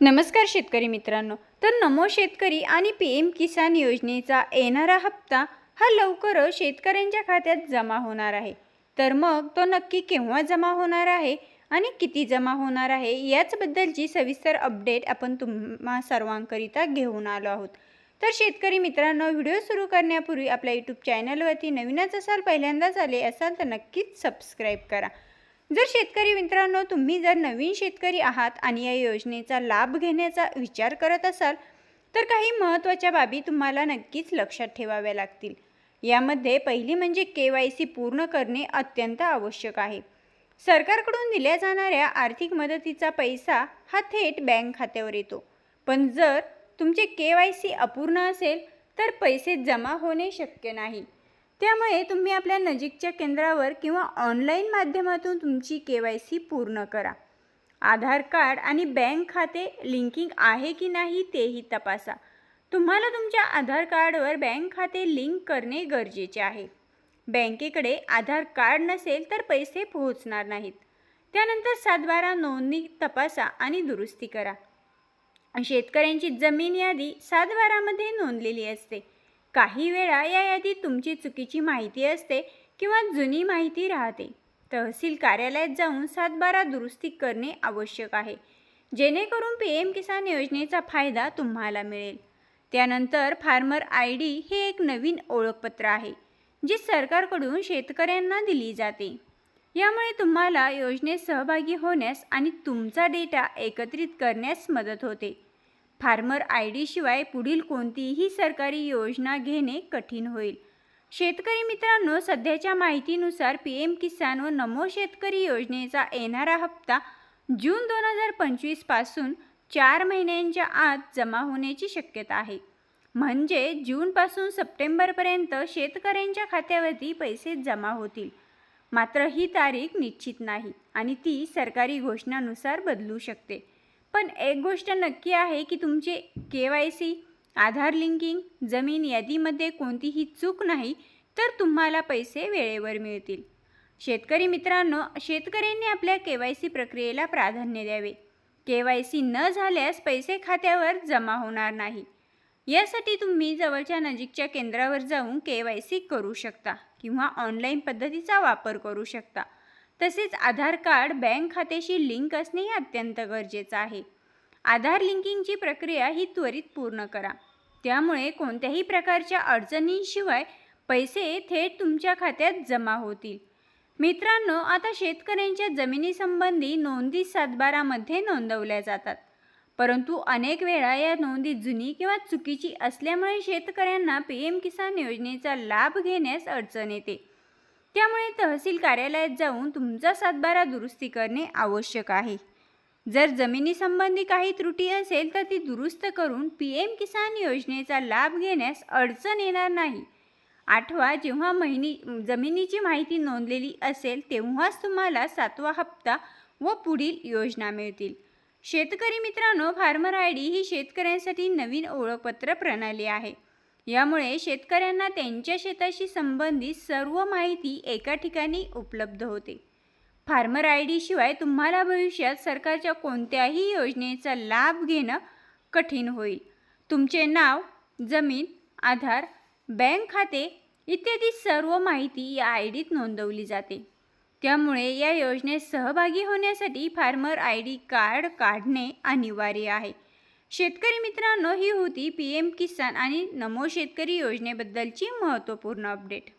नमस्कार शेतकरी मित्रांनो तर नमो शेतकरी आणि पी एम किसान योजनेचा येणारा हप्ता हा लवकरच शेतकऱ्यांच्या खात्यात जमा होणार आहे. तर मग तो नक्की केव्हा जमा होणार आहे आणि किती जमा होणार आहे याचबद्दलची सविस्तर अपडेट आपण तुम्हा सर्वांकरिता घेऊन आलो आहोत. तर शेतकरी मित्रांनो व्हिडिओ सुरू करण्यापूर्वी आपल्या यूट्यूब चॅनलवरती नवीनच असाल पहिल्यांदाच आले असाल तर नक्कीच सबस्क्राईब करा. जर शेतकरी मित्रांनो तुम्ही जर नवीन शेतकरी आहात आणि या योजनेचा लाभ घेण्याचा विचार करत असाल तर काही महत्त्वाच्या बाबी तुम्हाला नक्कीच लक्षात ठेवाव्या लागतील. यामध्ये पहिली म्हणजे के वाय सी पूर्ण करणे अत्यंत आवश्यक आहे. सरकारकडून दिल्या जाणाऱ्या आर्थिक मदतीचा पैसा हा थेट बँक खात्यावर येतो. पण जर तुमचे के वाय सी अपूर्ण असेल तर पैसे जमा होणे शक्य नाही. त्यामुळे तुम्ही आपल्या नजीकच्या केंद्रावर किंवा ऑनलाईन माध्यमातून तुमची के वाय सी पूर्ण करा. आधार कार्ड आणि बँक खाते लिंकिंग आहे की नाही तेही तपासा. तुम्हाला तुमच्या आधार कार्डवर बँक खाते लिंक करणे गरजेचे आहे. बँकेकडे आधार कार्ड नसेल तर पैसे पोहोचणार नाहीत. त्यानंतर सातबारा नोंदणी तपासा आणि दुरुस्ती करा. शेतकऱ्यांची जमीन यादी सातबारामध्ये नोंदलेली असते. काही वेळा या यादीत तुमची चुकीची माहिती असते किंवा जुनी माहिती राहते. तहसील कार्यालयात जाऊन सातबारा दुरुस्ती करणे आवश्यक आहे. जेणेकरून पी एम किसान योजनेचा फायदा तुम्हाला मिळेल. त्यानंतर फार्मर आय डी हे एक नवीन ओळखपत्र आहे जी सरकारकडून शेतकऱ्यांना दिली जाते. यामुळे तुम्हाला योजनेत सहभागी होण्यास आणि तुमचा डेटा एकत्रित करण्यास मदत होते. फार्मर आय डीशिवाय पुढील कोणतीही सरकारी योजना घेणे कठीण होईल. शेतकरी मित्रांनो सध्याच्या माहितीनुसार पी एम किसान व नमो शेतकरी योजनेचा येणारा हप्ता जून दोन हजार पंचवीसपासून चार महिन्यांच्या आत जमा होण्याची शक्यता आहे. म्हणजे जूनपासून सप्टेंबरपर्यंत शेतकऱ्यांच्या खात्यावरती पैसे जमा होतील. मात्र ही तारीख निश्चित नाही आणि ती सरकारी घोषणानुसार बदलू शकते. पण एक गोष्ट नक्की आहे की तुमचे K Y C Aadhaar linking जमीन यादीमध्ये कोणतीही चूक नाही तर तुम्हाला पैसे वेळेवर मिळतील. शेतकरी मित्रांनो शेतकऱ्यांनी आपल्या के वाय सी प्रक्रियेला प्राधान्य द्यावे. के वाय सी न झाल्यास पैसे खात्यावर जमा होणार नाही. यासाठी तुम्ही जवळच्या नजीकच्या केंद्रावर जाऊन के वाय सी करू शकता किंवा ऑनलाईन पद्धतीचा वापर करू शकता. तसेच आधार कार्ड बँक खात्याशी लिंक असणे हे अत्यंत गरजेचं आहे. आधार लिंकिंगची प्रक्रिया ही त्वरित पूर्ण करा. त्यामुळे कोणत्याही प्रकारच्या अडचणींशिवाय पैसे थेट तुमच्या खात्यात जमा होतील. मित्रांनो आता शेतकऱ्यांच्या जमिनीसंबंधी नोंदी सातबारामध्ये नोंदवल्या जातात. परंतु अनेक वेळा या नोंदी जुनी किंवा चुकीची असल्यामुळे शेतकऱ्यांना पी एम किसान योजनेचा लाभ घेण्यास अडचण येते. त्यामुळे तहसील कार्यालयात जाऊन तुमचा सातबारा दुरुस्ती करणे आवश्यक आहे. जर जमिनीसंबंधी काही त्रुटी असेल तर ती दुरुस्त करून पी एम किसान योजनेचा लाभ घेण्यास अडचण येणार नाही. आठवा जेव्हा महिनी जमिनीची माहिती नोंदलेली असेल तेव्हाच तुम्हाला सातवा हप्ता व पुढील योजना मिळतील. शेतकरी मित्रांनो फार्मर आय डी ही शेतकऱ्यांसाठी नवीन ओळखपत्र प्रणाली आहे. यामुळे शेतकऱ्यांना त्यांच्या शेताशी संबंधित सर्व माहिती एका ठिकाणी उपलब्ध होते. फार्मर आय डीशिवाय तुम्हाला भविष्यात सरकारच्या कोणत्याही योजनेचा लाभ घेणं कठीण होईल. तुमचे नाव जमीन आधार बँक खाते इत्यादी सर्व माहिती या आय डीत नोंदवली जाते. त्यामुळे या योजनेत सहभागी होण्यासाठी फार्मर आय डी कार्ड काढणे अनिवार्य आहे. शेतकरी मित्रांनो ही होती पी एम किसान आणि नमो शेतकरी योजनेबद्दलची महत्त्वपूर्ण अपडेट.